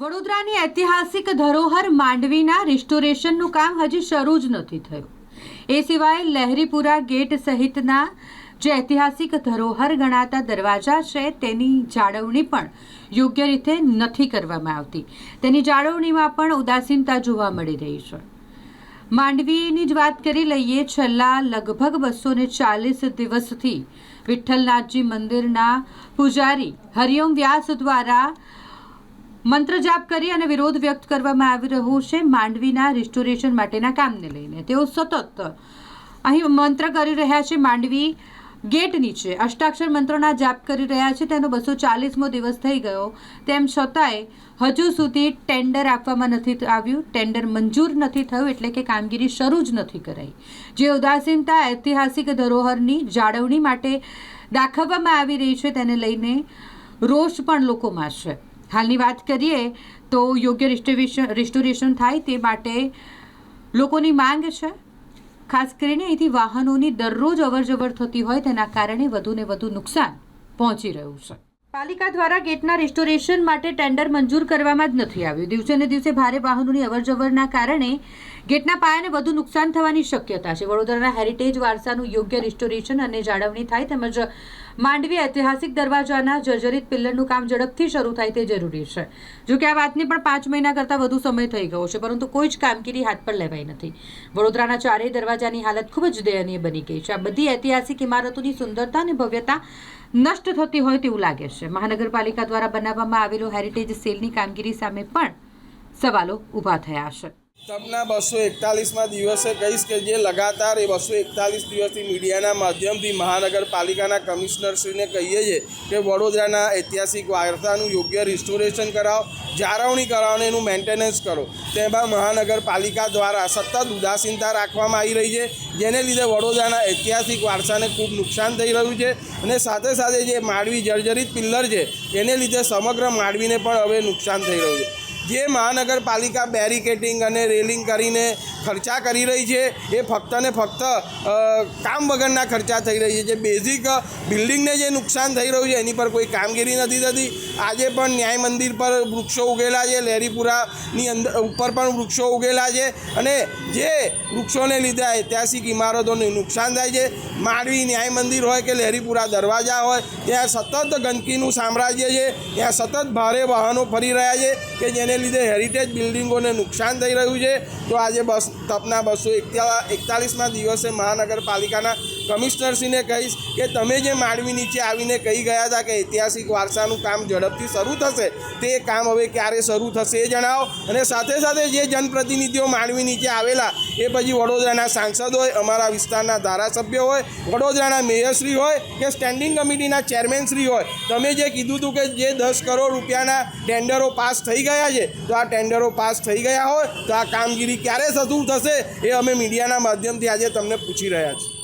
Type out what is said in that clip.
વડોદરાની ઐતિહાસિક ધરોહર માંડવીના રિસ્ટોરેશનનું કામ હજી શરૂ જ નથી થયું. એ સિવાય લહેરીપુરા ગેટ સહિતના જે ઐતિહાસિક ધરોહર ગણાતા દરવાજા છે, તેની જાળવણી પણ યોગ્ય રીતે નથી કરવામાં આવતી. તેની જાળવણીમાં પણ ઉદાસીનતા જોવા મળી રહી છે. માંડવીની જ વાત કરી લઈએ, છેલ્લા લગભગ બસો ને ચાલીસ દિવસથી વિઠ્ઠલનાથજી મંદિરના પૂજારી હરિઓમ વ્યાસ દ્વારા મંત્ર જાપ કરી અને વિરોધ વ્યક્ત કરવામાં આવી રહ્યો છે માંડવીના રિસ્ટોરેશન માટેના કામને લઈને. તેઓ સતત અહીં મંત્ર કરી રહ્યા છે. માંડવી ગેટ નીચે અષ્ટાક્ષર મંત્રોના જાપ કરી રહ્યા છે. તેનો બસો ચાલીસમો દિવસ થઈ ગયો. તેમ છતાંય હજુ સુધી ટેન્ડર આપવામાં નથી આવ્યું. ટેન્ડર મંજૂર નથી થયું એટલે કે કામગીરી શરૂ જ નથી કરાઈ. જે ઉદાસીનતા, ઐતિહાસિક ધરોહરની જાળવણી માટે દાખવવામાં આવી રહી છે તેને લઈને રોષ પણ લોકોમાં છે. હાલની વાત કરીએ તો યોગ્ય રિસ્ટોરેશન રિસ્ટોરેશન થાય તે માટે લોકોની માંગ છે. ખાસ કરીને અહીંથી વાહનોની દરરોજ અવરજવર થતી હોય તેના કારણે વધુને વધુ નુકસાન પહોંચી રહ્યું છે. પાલિકા દ્વારા ગેટના રિસ્ટોરેશન માટે ટેન્ડર મંજૂર કરવામાં જ નથી આવ્યું. દિવસે ને દિવસે ભારે વાહનોની અવરજવરના કારણે ગેટના પાયાને વધુ નુકસાન થવાની શક્યતા છે. વડોદરાના હેરિટેજ વારસાનું યોગ્ય રિસ્ટોરેશન અને જાળવણી થાય તેમજ માંડવી ઐતિહાસિક દરવાજાના જર્જરિત પિલ્લરનું કામ ઝડપથી શરૂ થાય તે જરૂરી છે. જો કે આ વાતને પણ પાંચ મહિના કરતાં વધુ સમય થઈ ગયો છે, પરંતુ કોઈ જ કામગીરી હાથ પર લેવાઈ નથી. વડોદરાના ચારેય દરવાજાની હાલત ખૂબ જ દયનીય બની ગઈ છે. આ બધી ઐતિહાસિક ઇમારતોની સુંદરતા અને ભવ્યતા નષ્ટ થતી હોય તેવું લાગે છે. મહાનગરપાલિકા દ્વારા બનાવવામાં આવેલો હેરિટેજ સેલની કામગીરી સામે પણ સવાલો ઊભા થયા છે. તપના બસો એકતાલીસમાં દિવસે કહીશ કે જે લગાતાર એ બસો એકતાલીસ દિવસથી મીડિયાના માધ્યમથી મહાનગરપાલિકાના કમિશનરશ્રીને કહીએ છીએ કે વડોદરાના ઐતિહાસિક વારસાનું યોગ્ય રિસ્ટોરેશન કરાવો, જાળવણી કરાવો અને એનું મેન્ટેનન્સ કરો. તેમાં મહાનગરપાલિકા દ્વારા સતત ઉદાસીનતા રાખવામાં આવી રહી છે, જેને લીધે વડોદરાના ઐતિહાસિક વારસાને ખૂબ નુકસાન થઈ રહ્યું છે અને સાથે સાથે જે માંડવી જર્જરિત પિલ્લર છે, એને લીધે સમગ્ર માંડવીને પણ હવે નુકસાન થઈ રહ્યું છે. જે મહાનગરપાલિકા બેરિકેટિંગ અને રેલિંગ કરીને ખર્ચા કરી રહી છે. એ ફક્ત ને ફક્ત કામ વગરના ખર્ચા થઈ રહી છે. જે બેઝિક બિલ્ડિંગને જે નુકસાન થઈ રહ્યું છે, એની પર કોઈ કામગીરી નથી થતી. આજે પણ ન્યાય મંદિર પર વૃક્ષો ઉગેલા છે. લહેરીપુરાની અંદર, ઉપર પણ વૃક્ષો ઉગેલા છે. અને જે વૃક્ષોને લીધે ઐતિહાસિક ઇમારતોને નુકસાન થાય છે. માંડવી ન્યાય મંદિર હોય કે લહેરીપુરા દરવાજા હોય, ત્યાં સતત ગંદકીનું સામ્રાજ્ય છે. ત્યાં સતત ભારે વાહનો ફરી રહ્યા છે કે જેને લીધે હેરિટેજ બિલ્ડિંગોને નુકસાન થઈ રહ્યું છે. તો આજે બસ તપના બસો એકતાલીસમાં દિવસે મહાનગરપાલિકાના કમિશનરશ્રીને કહીશ કે તમે જે માંડવી નીચે આવીને કહી ગયા હતા કે ઐતિહાસિક વારસાનું કામ ઝડપથી શરૂ થશે, તે કામ હવે ક્યારે શરૂ થશે એ જણાવો. અને સાથે સાથે જે જનપ્રતિનિધિઓ માંડવી નીચે આવેલા, એ પછી વડોદરાના સાંસદ હોય, અમારા વિસ્તારના ધારાસભ્ય હોય, વડોદરાના મેયરશ્રી હોય કે સ્ટેન્ડિંગ કમિટીના ચેરમેનશ્રી હોય, તમે જે કીધું હતું કે જે દસ કરોડ રૂપિયાના ટેન્ડરો પાસ થઈ ગયા છે, તો આ ટેન્ડરો પાસ થઈ ગયા હોય, તો આ કામગીરી ક્યારે શરૂ થશે એ અમે મીડિયાના માધ્યમથી આજે તમને પૂછી રહ્યા છીએ.